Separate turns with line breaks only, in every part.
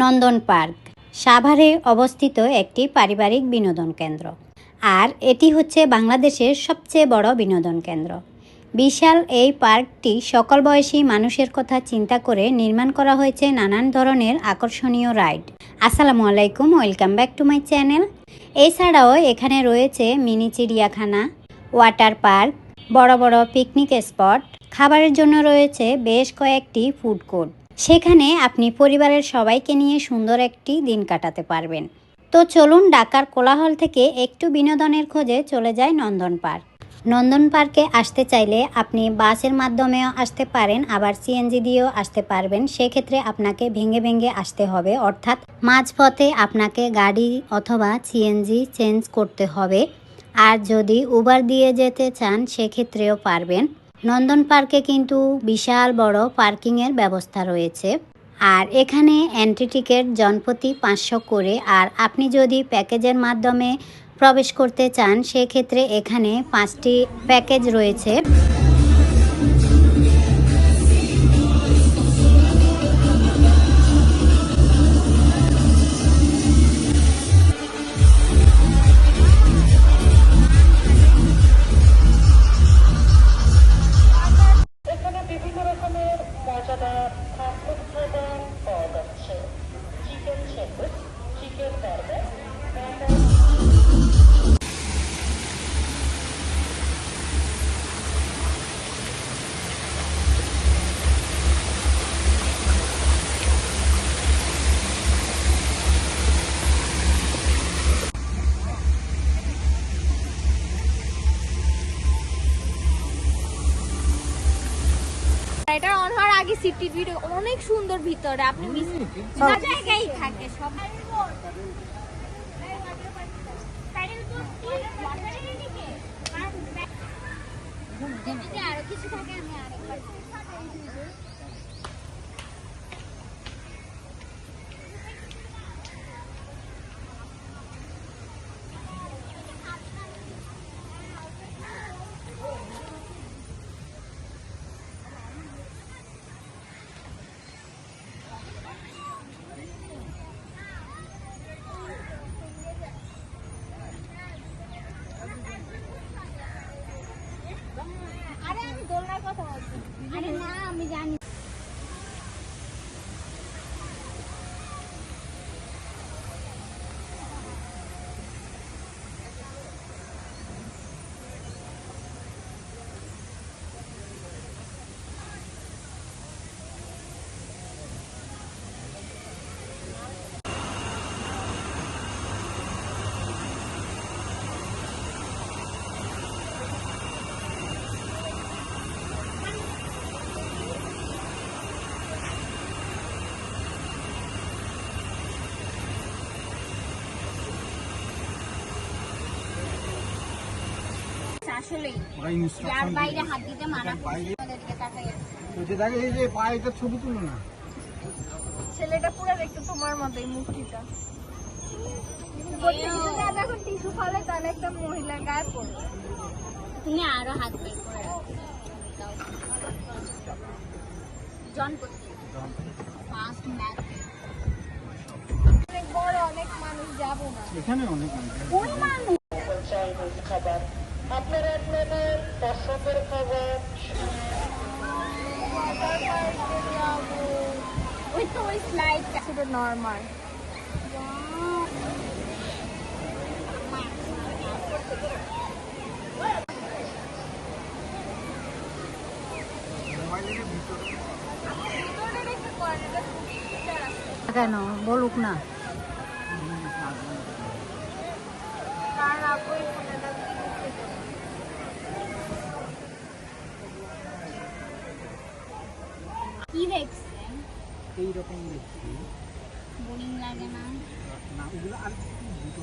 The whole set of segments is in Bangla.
নন্দন পার্ক, সাভারে অবস্থিত একটি পারিবারিক বিনোদন কেন্দ্র। আর এটি হচ্ছে বাংলাদেশের সবচেয়ে বড় বিনোদন কেন্দ্র। বিশাল এই পার্কটি সকল বয়সী মানুষের কথা চিন্তা করে নির্মাণ করা হয়েছে নানান ধরনের আকর্ষণীয় রাইড। আসসালামু আলাইকুম, welcome back to my channel. এছাড়াও এখানে রয়েছে মিনি চিড়িয়াখানা, ওয়াটার পার্ক, বড় বড় পিকনিক স্পট। খাবারের জন্য রয়েছে বেশ কয়েকটি ফুড কোর্ট। সেখানে আপনি পরিবারের সবাইকে নিয়ে সুন্দর একটি দিন কাটাতে পারবেন। তো চলুন ঢাকার কোলাহল থেকে একটু বিনোদনের খোঁজে চলে যায় নন্দন পার্ক। নন্দন পার্কে আসতে চাইলে আপনি বাসের মাধ্যমেও আসতে পারেন, আবার সিএনজি দিয়েও আসতে পারবেন। সেক্ষেত্রে আপনাকে ভেঙে ভেঙে আসতে হবে, অর্থাৎ মাঝপথে আপনাকে গাড়ি অথবা সিএনজি চেঞ্জ করতে হবে। আর যদি উবার দিয়ে যেতে চান, সেক্ষেত্রেও পারবেন। নন্দন পার্কে কিন্তু বিশাল বড় পার্কিংয়ের ব্যবস্থা রয়েছে। আর এখানে এন্ট্রি টিকিট জনপ্রতি পাঁচশো করে। আর আপনি যদি প্যাকেজের মাধ্যমে প্রবেশ করতে চান সেক্ষেত্রে এখানে পাঁচটি প্যাকেজ রয়েছে।
আগে সিটি ভিডিও অনেক সুন্দর ভিতরে আপনি মিস জায়গায় থাকে সব। আরও কিছু থাকে আমি আরেকবার আরে আমি দোলনার কথা বলছি আরে না আমি জানি আসলেই। যার বাইরে হাত দিতে মানা
বাইরে-
তাকাই আছে।
ওই দেখে এই যে পায়েটা ছবি তুলো না।
ছেলেটা পুরো দেখতে তোমার মতোই মুখটা এখন টিস্যু ফলে তাহলে একটা মহিলার গায়ে পড়বে। তুমি আরও হাত বের করে রাখো। ফার্স্ট ম্যাচ অনেক বড় অনেক মানুষ যাব না।
এখানে অনেক মানুষ।
ওই মানুষ
খাবার আপনারা আপনাদের পছন্দের খাবার
ওই তো ওই স্লাইডটা শুধু নর্মাল
কেন? বলুক না।
কি দেখছেন?
এইরকম দেখছি।
বোরিং লাগে না?
না ওগুলো আর দুটো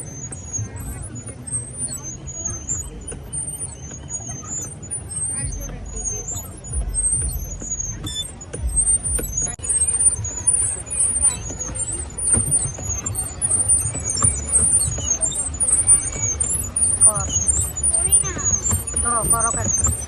মিনিট করি না আপনি